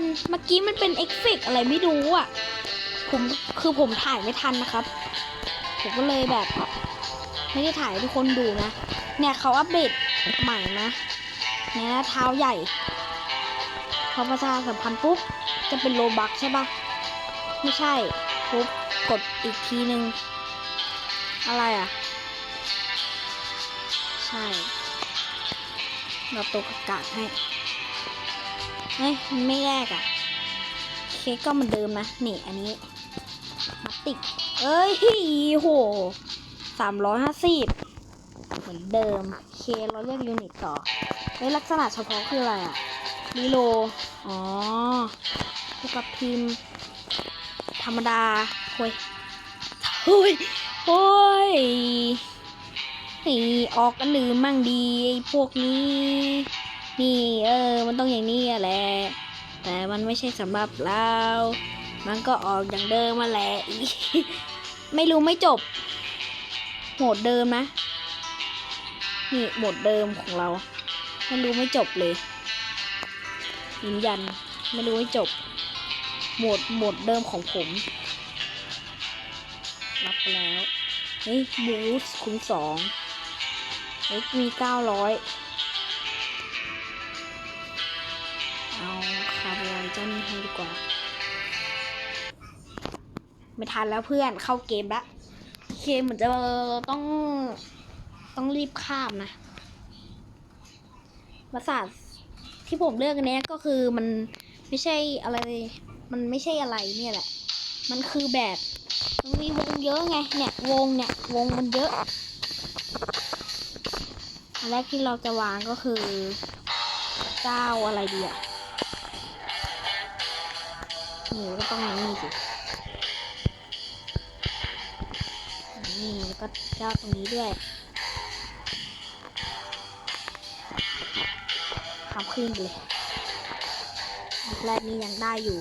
คนเมื่อกี้มันเป็นเอฟเฟกอะไรไม่รู้อะ ผมคือผมถ่ายไม่ทันนะครับ ผมก็เลยแบบไม่ได้ถ่ายให้ทุกคนดูนะ เนี่ยเขาอัปเดตใหม่นะเนี่ยนะเท้าใหญ่พอประชาสัมพันธ์ปุ๊บจะเป็นโลบักใช่ปะไม่ใช่ปุ๊บกดอีกทีนึงอะไรอะ ใช่ เราตัวประกาศให้ เฮ้ยมันไม่แยกอะเค้กก็มือนเดิมนะ นี่อันนี้มาติกเอ้ยโหสามร้อยห้าสิบเหมือนเดิมเคเราเรียกยูนิตต่อเฮ้ยลักษณะเฉพาะคืออะไรอะรีโล อ๋อพวกกับพิมพ์ ธรรมดาโฮ้ยโฮ้ยโฮ้ยนี่ออกกันลืมมั่งดีไอ้พวกนี้ นี่เออ มันต้องอย่างนี้แหละ แต่มันไม่ใช่สำหรับเรา มันก็ออกอย่างเดิมมาแหละ ไม่รู้ไม่จบ โหมดเดิมนะ นี่โหมดเดิมของเรา ไม่รู้ไม่จบเลยยืนยัน ไม่รู้ไม่จบ โหมดโหมดเดิมของผม รับไปแล้ว เฮ้ยบูสคูณสองเฮ้ยมีเก้าร้อย ไม่ทันแล้วเพื่อนเข้าเกมละเคเหมือนจะต้องต้องรีบข้ามนะภาษาสตร์ที่ผมเลือกอันเนี้ยก็คือมันไม่ใช่อะไร มันไม่ใช่อะไรเนี่ยแหละ มันคือแบบมันมีวงเยอะไงเนี่ยวงเนี่ยวงมันเยอะอันแรกที่เราจะวางก็คือเจ้าอะไรดีอะนี่ก็ต้องนี่สิ ก็เจ้าตรงนี้ด้วยขับขึ้นเลยแรกนี้ยังได้อยู่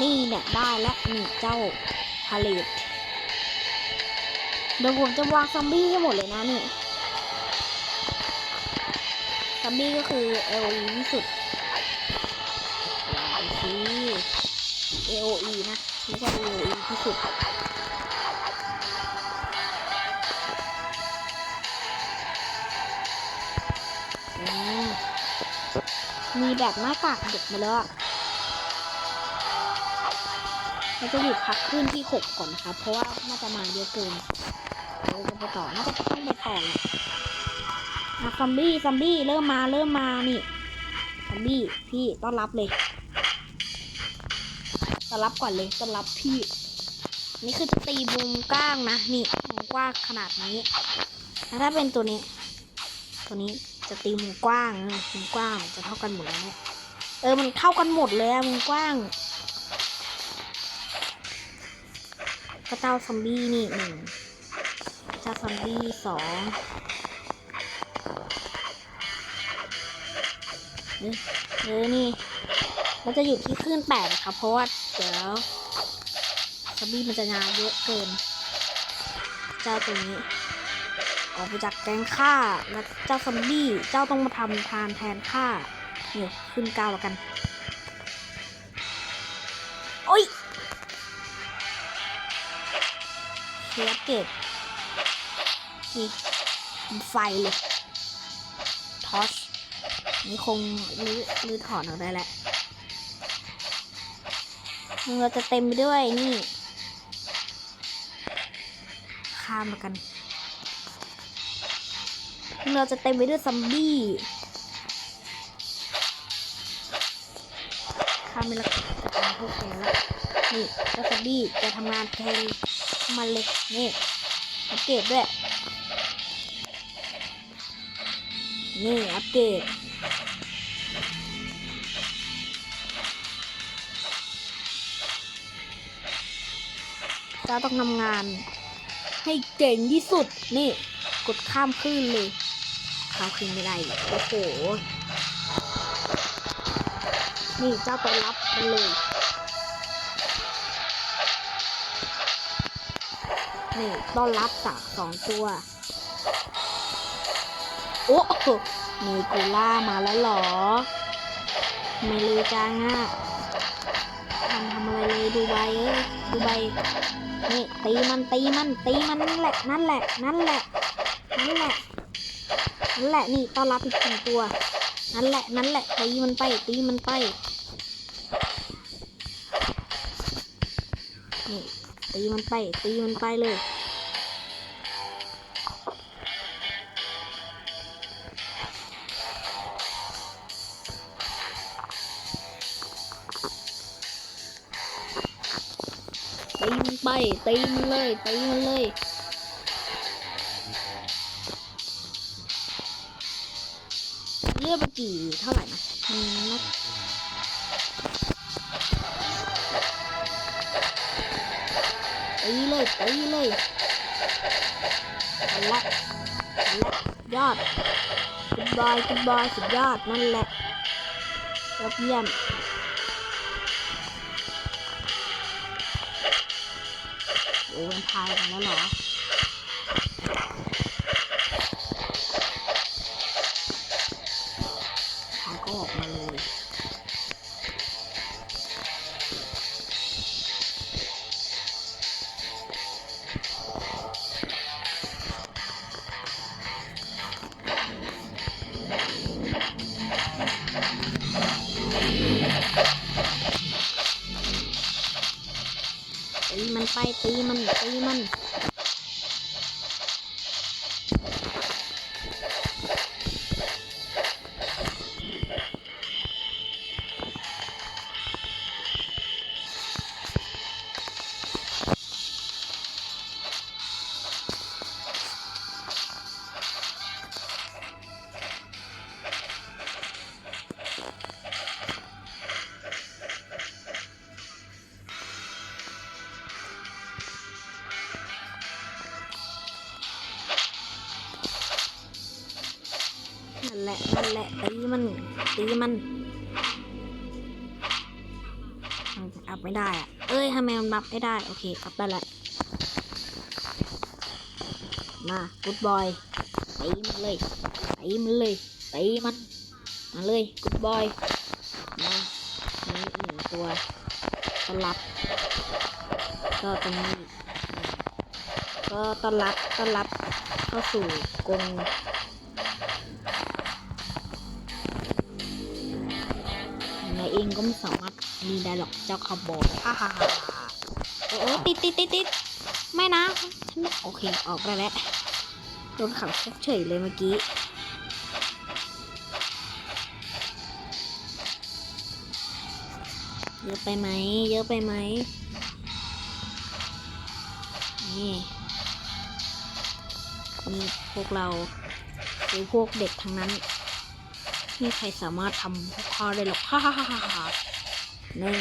นี่เนี่ยได้แล้วนี่เจ้าพาเลตเดี๋ยวผมจะวางซอมบี้ให้หมดเลยนะนี่ซอมบี้ก็คือเอลที่สุดวางสิ AOE นะไม่ใช่ AOE ที่สุด มีแบบหน้ากากเด็กมาแล้วเราจะหยุดพักขึ้นที่6ก่อนนะครับ เพราะว่าน่าจะมาเยอะเกินเราจะไปต่อ น่าจะต้องไปต่อเลยอะซอมบี้ซอมบี้เริ่มมาเริ่มมานี่ซอมบี้พี่ต้อนรับเลยต้อนรับก่อนเลยต้อนรับพี่ นี่คือจะตีมุมกว้างนะนี่มุมกว้างขนาดนี้ถ้าเป็นตัวนี้ ตัวนี้ จะตีมุมกว้างมุมกว้างจะเท่ากันหมดแล้วเนี่ยเออมันเท่ากันหมดเลยอะมุมกว้างพระเจ้าซอมบี้นี่หนึ่งพระเจ้าซอมบี้สองเออเออนี่ มันจะอยู่ที่คลื่นแปดนะครับเพราะว่าเดี๋ยวซอมบี้มันจะงาเยอะเกิน เจ้าตัวนี้ ออกไปจากแก๊งฆ่าแล้วเจ้าซอมบี้เจ้าต้องมาทำทานแทนฆ่าเนี่ยขึ้นก้าแล้วกัน โอ้ยเคียเกตนี่ไฟเลยทอชนี่คงรื้อรื้อถอนออกได้แล้วมือเราจะเต็มไปด้วยนี่ข้ามมากัน เราจะเต็มไปด้วยซอมบี้ข้ามไปแล้วจะทำพวกแกแล้วนี่เจ้าซอมบี้จะทำงานแทนมันเลยนี่อัปเกรดด้วย นี่อัปเกรดเจ้าต้องทำงานให้เก่งที่สุด นี่ กดข้ามคลื่นเลย ข้ามคลื่นไม่ได้โอ้โห นี่เจ้าต้อนรับมันเลยนี่ต้อนรับสักสองตัว โอ้โหมีกูล่ามาแล้วหรอไม่เลยจังอะทำทำอะไรเลยดูใบเอ้ยดูใบนี่ตีมันตีมันตีมันนั่นแหละนั่นแหละนั่นแหละนั่นแหละ นั่นแหละนี่ต้อนรับอีกสี่ตัว นั่นแหละนั่นแหละตีมันไปตีมันไปนี่ตีมันไปตีมันไปเลยตีมันไปตีมันเลยตีมันเลย เลือดไปกี่เท่าไหร่นะอืมนับตีเลยตีเลยนั่นแหละนั่นแหละยอดกุดบอยกุดบอยสุดยอดนั่นแหละยอดเยี่ยมโอ้มันพายกันแล้วเหรอ ไปตีมันตีมัน แหละนั่นแหละตีมันตีมันอัพไม่ได้อะเอ้ยทำไมมันบัฟไม่ได้ โอเคอัพได้แล้วมากูดบอยตีมันเลยตีมันเลยตีมันมาเลยกูดบอยมานี่อีกหนึ่งตัวต้อนรับ ก็ตรงนี้ก็ต้อนรับต้อนรับเข้าสู่กรง เองก็ไม่สามารถมีได้หรอกเจ้าคาร์บอนฮ่าฮ่าฮ่าโอ้โอ้ติดติดติดติดไม่นะฉันโอเคออกได้แล้วโดนขังเฉยเลยเมื่อกี้เยอะไปไหมเยอะไปไหมนี่นี่พวกเราหรือพวกเด็กทั้งนั้น ไม่มีใครสามารถทำพวกเขาได้หรอกฮ่าฮ่าฮ่าฮ่าแน่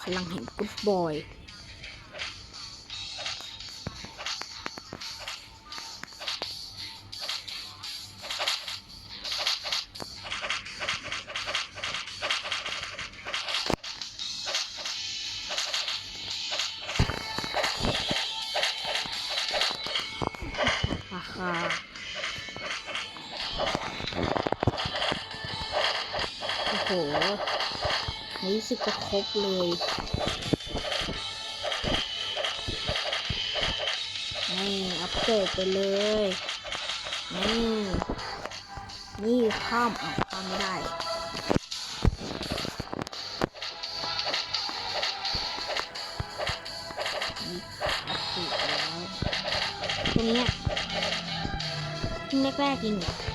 พลังแห่งกุ๊ดบอย นี่อัปเกรดไปเลย นี่ นี่ข้ามออกข้ามไม่ได้วตรงนี้แรกๆจริงเหรอ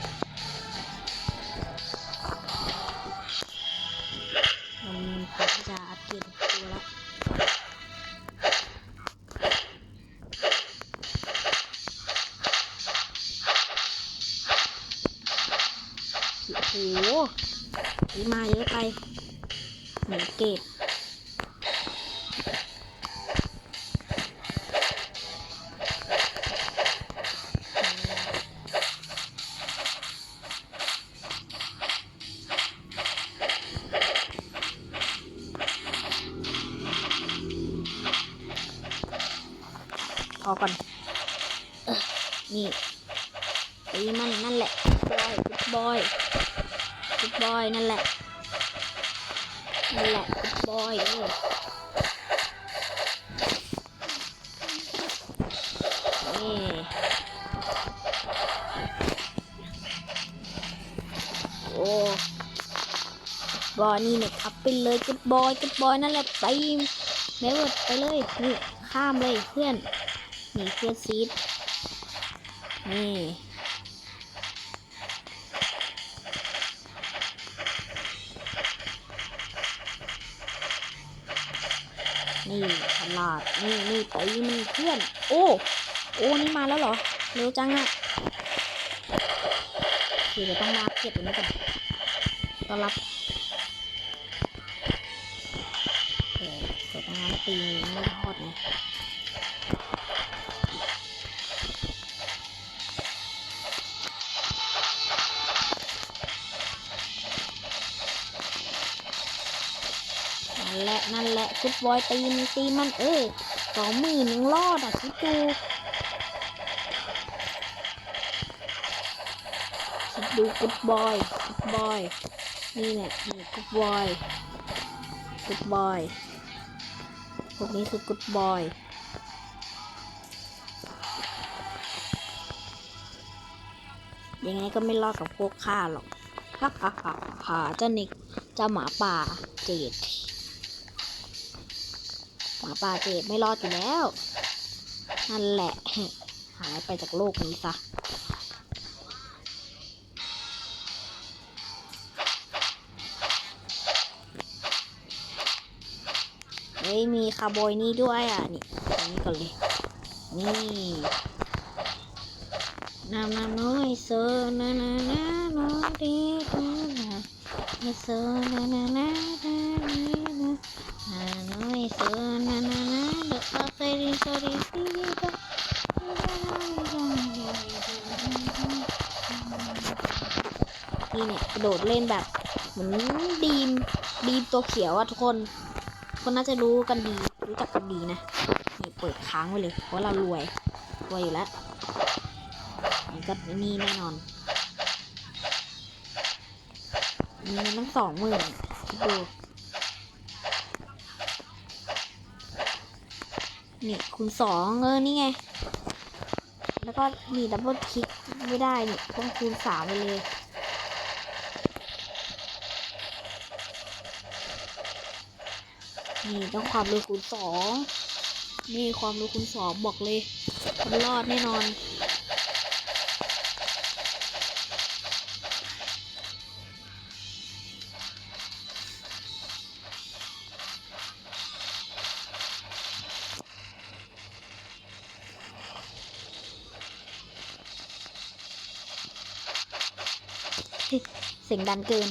มาเยอะไปเหมือนเกต บอยนี่เนี่ยขับไปเลยกุดบอยกุดบอยนั่นแหละไปเมเวิร์ดไปเลยนี่ข้ามเลยเพื่อนนี่เพื่อนซีดนี่นี่ฉลาดนี่นี่ตีมันเพื่อน โอ้โอ้นี่มาแล้วเหรอเร็วจังอะคือเดี๋ยวต้องมาเก็บอันนี้ก่อนต้อนรับ เดี๋ยวต้องตีไม่ทอดไงนั่นแหละ นั่นแหละฟุตบอยตีมันตีมันเออสองหมื่นยังรอดอะคิดดูคิดดูฟุตบอยฟุตบอย นี่เนี่ยนี่ฟุตบอยฟุตบอย พวกนี้คือฟุตบอยยังไงก็ไม่รอดกับพวกข้าหรอกฮ่าฮ่าฮ่าฮ่าเจ้านิกเจ้าหมาป่าเจดหมาป่าเจดไม่รอดอยู่แล้ว นั่นแหละ หายไปจากโลกนี้ซะ มีคาร์บอยนี่ด้วยอะนี่อันนี้ก่อนเลยนี่น้ำน้ำน้อยเซอร์นานานาน้อยดีนานานาเซอร์นานานานานานาน้อยเซอร์นานานาเด็กก็เคยเรีนสอรีสีก็นี่เนี่ยกระโดดเล่นแบบเหมือนดีมดีมตัวเขียวอะทุกคน คนน่าจะรู้กันดี รู้จักกันดีนะนี่เปิดค้างไว้เลย เพราะเรารวย รวยอยู่แล้วนี่ก็นี่แน่นอนมีเงินตั้งสองหมื่นดูนี่คูณสองเออนี่ไง แล้วก็นี่ดับเบิลคลิกไม่ได้นี่ต้องคูณสามไปเลย นี่ต้องความเร็วคูณสองนี่ความร็วคูณสองบอกเลยมันรอดแน่นอน เสียงดังเกิน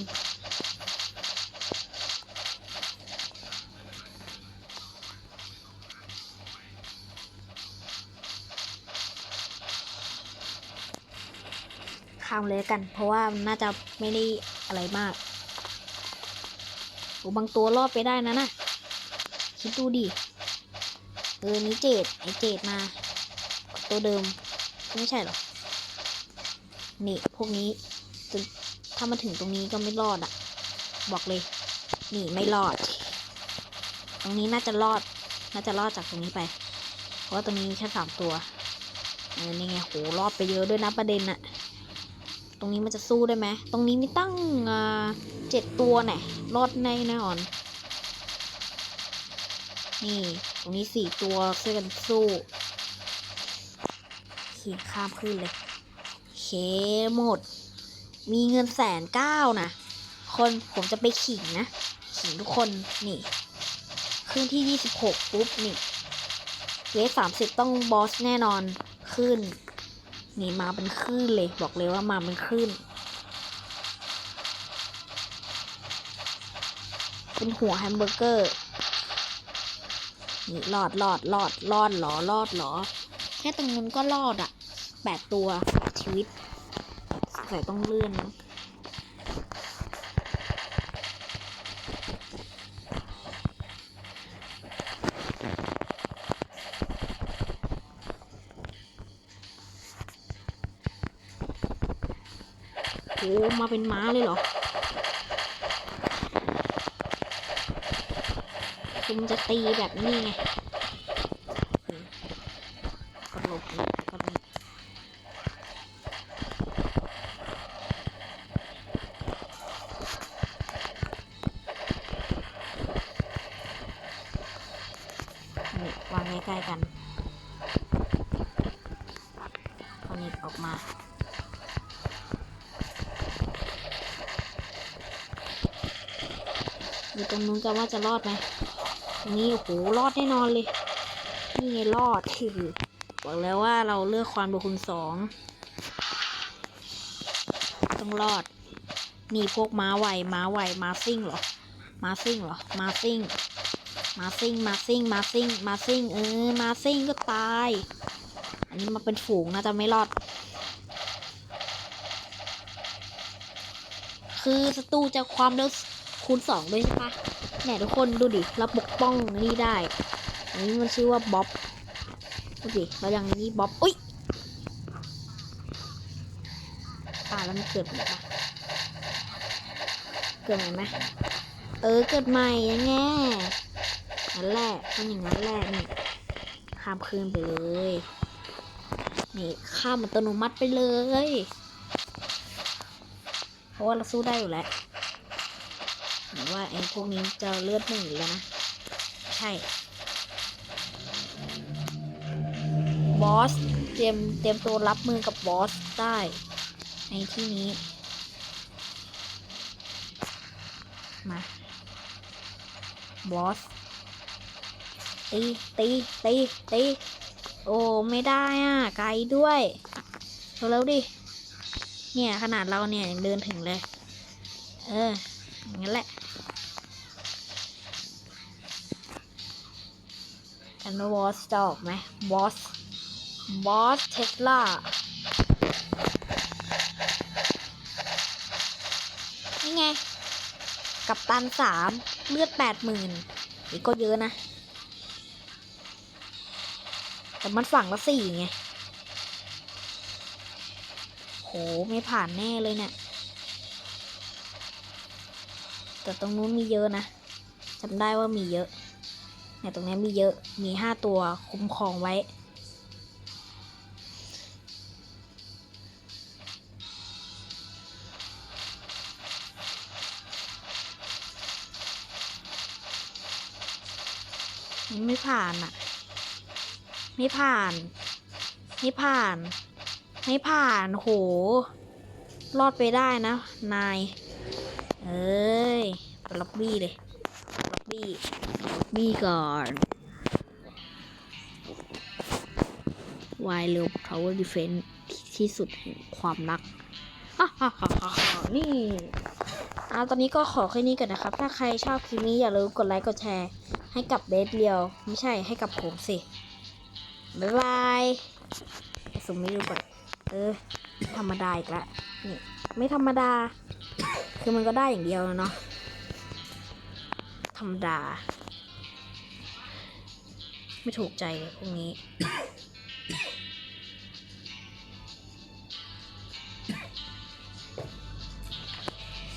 ามเลยกัน เพราะว่าน่าจะไม่ได้อะไรมากโอ้บางตัวรอดไปได้นะน่ะคิดดูดิเออนี้เจดไอเจดมา ตัวเดิม ไม่ใช่หรอ นี่พวกนี้จนถ้ามาถึงตรงนี้ก็ไม่รอดอะบอกเลย นี่ไม่รอด ตรงนี้น่าจะรอด น่าจะรอดจากตรงนี้ไป เพราะว่าตรงนี้มีแค่สามตัวเออนี่ไงโหรอดไปเยอะด้วยนะประเด็นอะ ตรงนี้มันจะสู้ได้ไหม ตรงนี้มีตั้งเจ็ดตัวแน่รอดแน่แน่นอน นี่ ตรงนี้สี่ตัวช่วยกันสู้ ขี่ข้ามขึ้นเลยเคหมด มีเงินแสนเก้านะ คนผมจะไปขิงนะ ขิงทุกคน นี่ขึ้นที่ยี่สิบหกปุ๊บ นี่ เวฟสามสิบต้องบอสแน่นอน ขึ้น นี่มาเป็นคลื่นเลย บอกเลยว่ามาเป็นคลื่น เป็นหัวแฮมเบอร์เกอร์ นี่รอดรอดรอดรอดหรอรอดหรอ แค่ตรงนู้นก็รอดอะแปดตัวแปดชีวิตใส่ต้องเลื่อนนะ มาเป็นม้าเลยเหรอ คุณจะตีแบบนี้ไง นู้นกันว่าจะรอดไหมนี่โอ้โหรอดแน่นอนเลย นี่ไงรอดคือบอกแล้วว่าเราเลือกความเป็นคุณสองต้องรอด นี่พวกม้าไวม้าไวม้าซิ่งเหรอม้าซิ่งเหรอม้าซิ่งมาซิ่งมาซิ่งมาซิ่งมาซิ่งเออมาซิ่งก็ตาย อันนี้มาเป็นฝูงนะจะไม่รอด คือศัตรูจะความเร็วคูณสองด้วยใช่ปะ เนี่ยทุกคนดูดิ เราปกป้องนี่ได้ อันนี้มันชื่อว่าบ๊อบดูดิเราอย่างนี้บ๊อบ อุ้ยตายแล้วมันเกิดใหม่ปะเกิดใหม่ไหมเออ เกิดใหม่ยังไงนั่นแหละต้องอย่างนั้นแหละนี่ข้ามคืนไปเลย นี่ข้ามอัตโนมัติไปเลย เพราะว่าเราสู้ได้อยู่แล้ว ไอ้พวกนี้จะเลือดหนึ่งแล้วนะ ใช่ บอส เตรียมเตรียมตัวรับมือกับบอสได้ ในที่นี้ มา บอส ตีตีตีตีโอ้ ไม่ได้อะ ไกลด้วยเร็วๆดิ เนี่ย ขนาดเราเนี่ย ยังเดินถึงเลย เอออย่างนั้นแหละ กันว่าวอสจะออกไหมบอส บอสเทสลานี่ไง กับตันสามเลือดแปดหมื่นนี่ก็เยอะนะ แต่มันฝั่งละสี่ไง โห ไม่ผ่านแน่เลยเนี่ย แต่ตรงนู้นมีเยอะนะจำได้ว่ามีเยอะ เนี่ยตรงนี้มีเยอะ มีห้าตัวคุ้มครองไว้นี่ไม่ผ่านอะ ไม่ผ่าน ไม่ผ่าน ไม่ผ่านโห รอดไปได้นะ นาย เอ้ยล็อบบี้เลยล็อบบี้ ล็อบบี้ก่อน วายเร็ว Tower Defense ที่สุดความรักฮ่าฮ่าฮ่าฮ่าฮ่านี่อาตอนนี้ก็ขอแค่นี้ก่อนนะครับ ถ้าใครชอบคลิปนี้อย่าลืมกดไลค์กดแชร์ ให้กับเบสเรียว ไม่ใช่ให้กับผมสิ บ๊ายบายสมไม่รู้ก่อน เออ ธรรมดาอีกละนี่ไม่ธรรมดา คือมันก็ได้อย่างเดียวเนาะธรรมดา ไม่ถูกใจเลยพวกนี้